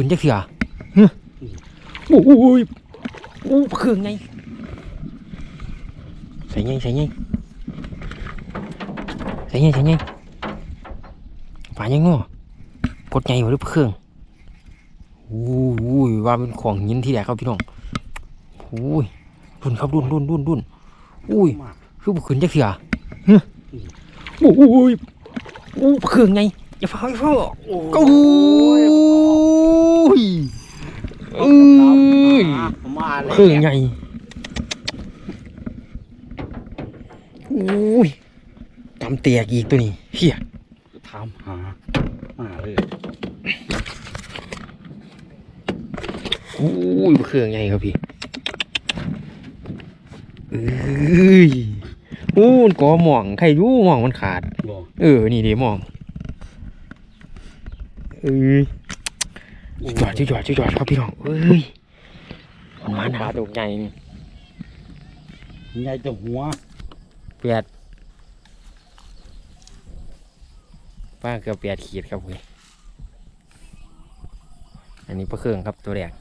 ขึ้นจักเสือเฮ้ยโอ้ยโอ้เครื่องไงใส่ไงใส่ไงใส่ไงใส่ไงฝายังง้อกดไงวะหรือเครื่องอู้ยว่าเป็นของหินที่แรกครับพี่น้องอู้ยรุ่นครับรุ่นรุ่นรุ่นรุ่นอุ้ยมาคือบุขึ้นจักเสือเฮ้ยโอ้ยโอ้เครื่องไงอย่าเฝ้าอย่าเฝ้าโอ้ยโอ้ยเอ้ ยมาเลยเครื่องไงโอ้ยตำเตียกอีกตัวนี้เฮียถามหามาเลยโอ้ยเครื่องไงครับพี่เอ้ยโอ้มันก่อหม่องใครรู้หม่องมันขาดบอกเออ นี่เดี๋ยวมองเอ้ยจอดจอดจอดครับพี่น้องเอ้ย มันมาหนาตกใจนี่ใหญ่จะหัวเปียดป้าเกือบเปียดขีดครับเว้ยอันนี้ปลาเครื่องครับตัวแรก